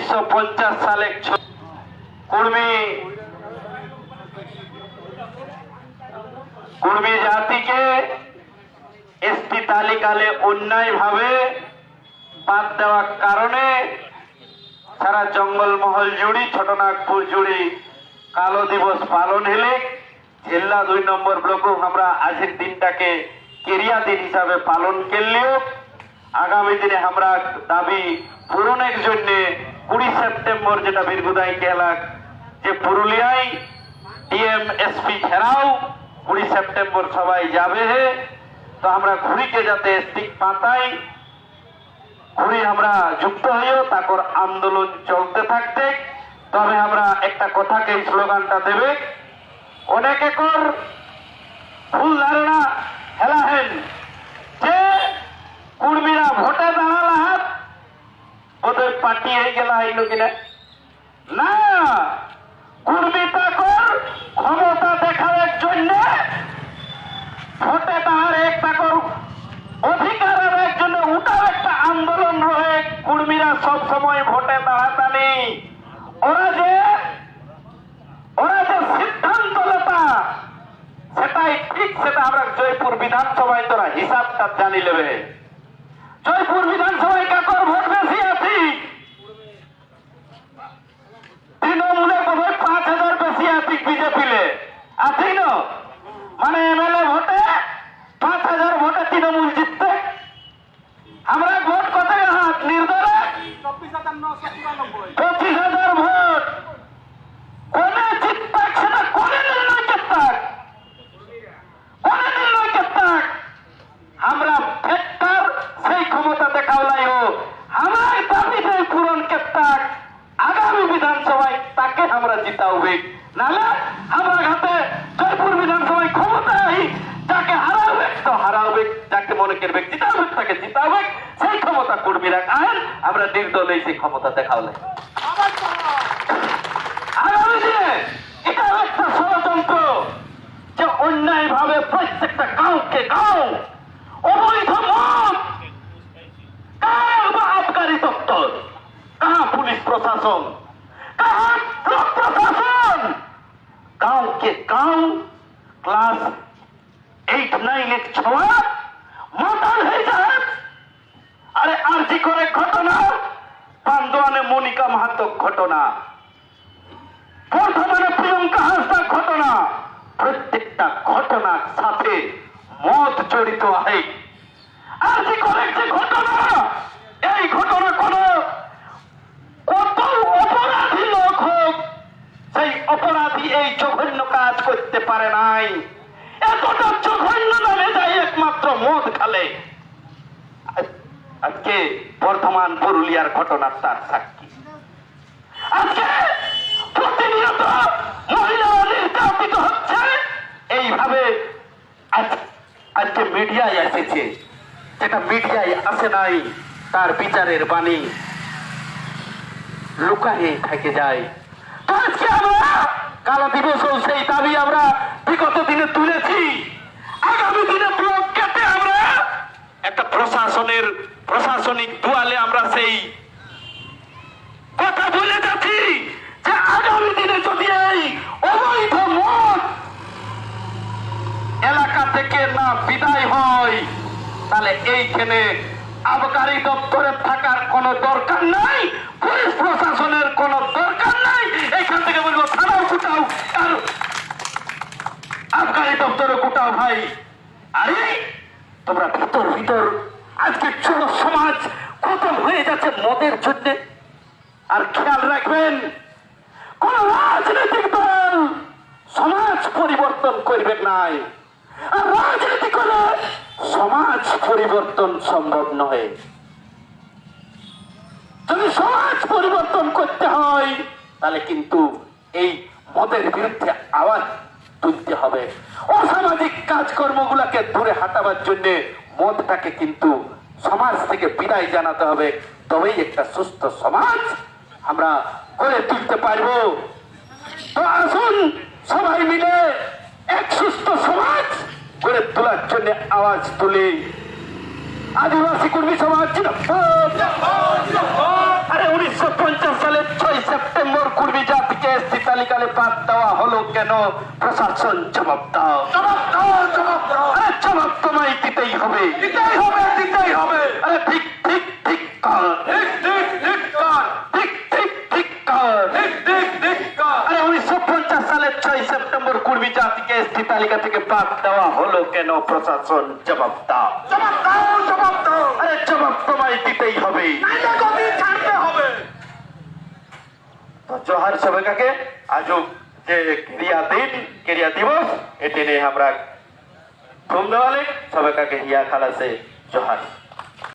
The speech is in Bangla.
উনিশশো সালে কুর্মী কুর্মী জাতিকে এসটি তালিকালে অন্যায়ভাবে বাদ দেওয়ার কারণে সারা জঙ্গলমহল জুড়ি, ছোটনাগপুর জুড়ি কালো দিবস পালন হলে জেলা দুই নম্বর ব্লকও আমরা আজকের দিনটাকে কেরিয়া দিন হিসাবে পালন করলেও আগামী দিনে আমরা দাবি পূরণের জন্য কুড়ি সেপ্টেম্বর যেটা বীরগুদাই কেলাক যে পুরুলিয়ায় ডিএম এসপি কুড়ি সেপ্টেম্বর সবাই যাবে। তো আমরা ঘুরিকে যাতে স্টিক পাতাই ঘুরি আমরা যুক্ত হইও, তারপর আন্দোলন চলতে থাকতে তবে আমরা একটা কথাকে স্লোগানটা দেবে, অনেকে কর, ভুল ধারণা হেলাহেন যে কুর্মীরা ভোটে দাঁড়ালা হাত ওদের হয়ে আইলো কিনা? না। কুর্মী তাকর ক্ষমতা দেখানোর জন্য ভোটে দাঁড়ার একটা কর অধিকারের জন্য উঠার একটা আন্দোলন রয়ে কুর্মীরা সব সময় ভোটে দাঁড়াতানি। ওরা যে ওরা যে সিদ্ধান্ত লেতা সেটাই ঠিক, সেটা আমরা জয়পুর বিধানসভায় তোরা হিসাবটা জানি নেবে। জয়পুর বিধানসভায় কাকর ভোট বেশি আছি তৃণমূলে বোধহয় পাঁচ হাজার বিজেপিলে আছি না মানে এমএলএ ভোটে পাঁচ হাজার ভোটে তৃণমূল জিততে আমরা ভোট কত হাত, নির্দলে? পঁচিশ হাজার ভোট। কোনে জিততাক সেটা কোনে নির্ণয় করতাক কোনে নির্ণয় করতাক আমরা ফেক্টার সেই ক্ষমতা দেখাওলাই হো আমার দাবি সেই পূরণ করতাক আগামী বিধানসভায় তাকে আমরা জিতাওবে নালে আমরা ঘাটে জয়পুর বিধানসভায় ক্ষমতায় যাকে হারাবে, তো হারাবে, যাকে মনে করবে জিতাবে তাকে জিতাবে, সেই ক্ষমতা কর্মীরা আইন আমরা নির্দলে সেই ক্ষমতা দিনে এটা একটা ষড়যন্ত্র যে অন্যায় ভাবে প্রত্যেকটা গাঁওকে গাঁও অবৈধ মত, কার বা দপ্তর কাহা পুলিশ প্রশাসন, কাহা প্রশাসন গাঁও কে গাঁও ক্লাস এইট, নাইন এক ছোয়া মর্ডার হয়ে যায়। আরে আরজি করে ঘটনা? পান্দোয়ানে মনিকা মাহাতো ঘটনা। বর্ধমানে প্রিয়ঙ্কা হাসদার ঘটনা। প্রত্যেকটা ঘটনার সাথে মত জড়িত আছে আর যে করে যে ঘটনা? এই ঘটনা কোন কত অপরাধী লোক হোক সেই অপরাধী এই জঘন্য করতে পারে নাই। এতটা জঘন্য নামে যায় একমাত্র মদ খালে। আজকে বর্ধমান পুরুলিয়ার ঘটনার তার সাক্ষী। আজকে প্রতিনিয়ত মহিলারা নির্যাতিত হচ্ছে। এইভাবে আজকে মিডিয়ায় এসেছে। যেটা মিডিয়ায় আসে নাই, তার বিচারের বাণী লুকায়ে থেকে যায়। আজকে আমরা কালো দিবসও সেই দাবি আমরা বিগত দিনে তুলেছি আগামী দিনে ব্লক কেটে আমরা একটা প্রশাসনের প্রশাসনিক দুয়ালে সেই কথা বলে যাচ্ছি যে আগামী দিনে যদি এই অবৈধ মত এলাকা থেকে না বিদায় হয়, তাহলে এইখানে আবকারি দপ্তরে থাকার কোনো দরকার নাই, পুলিশ প্রশাসনের কোনো দরকার নাই। এখান থেকে বলব, থানাও কুটাও, আর আবকারি দপ্তরে কুটাও ভাই। আরে, তোমরা ভিতর ভিতর, আজকে ছোট সমাজ খতম হয়ে যাচ্ছে মদের জন্যে। আর খেয়াল রাখবেন, কোন রাজনৈতিক দল সমাজ পরিবর্তন করবে নাই। আর রাজনীতি করে সমাজ পরিবর্তন সম্ভব নয়। যদি সমাজ পরিবর্তন করতে হয়, তাহলে কিন্তু এই মদের বিরুদ্ধে আওয়াজ তুলতে হবে। অসামাজিক কাজকর্মগুলোকে দূরে হাঁটাবার জন্য মদটাকে কিন্তু সমাজ থেকে বিদায় জানাতে হবে। তবেই একটা সুস্থ সমাজ আমরা গড়ে তুলতে পারব। তো আসুন সবাই মিলে এক সুস্থ সমাজ গড়ে তোলার জন্য আওয়াজ তুলি। আদিবাসী কর্মী সমাজ আরে উনিশশো পঞ্চাশ সালে কুর্মী জাতিকে এসটি তালিকালে বাদ দেওয়া হলো কেন? প্রশাসন জবাব দাও। জবাব দাও জবাব দাও। জবাব তোমায় দিতেই হবে। দিতেই হবে। জাতিকে এসটি তালিকা থেকে বাদ দেওয়া হলো কেন? প্রশাসন জবাব দাও। জবাব দাও জবাব দাও। আরে জবাব তোমায় দিতেই হবে। ছাড়তে হবে। তো জোহার সবাইকে আজও যে ক্রিয়া দিন ক্রিয়া দিবস এটি নিয়ে আমরা ঘুম দেওয়ালে সবাইকে হিয়া খালাসে জোহার।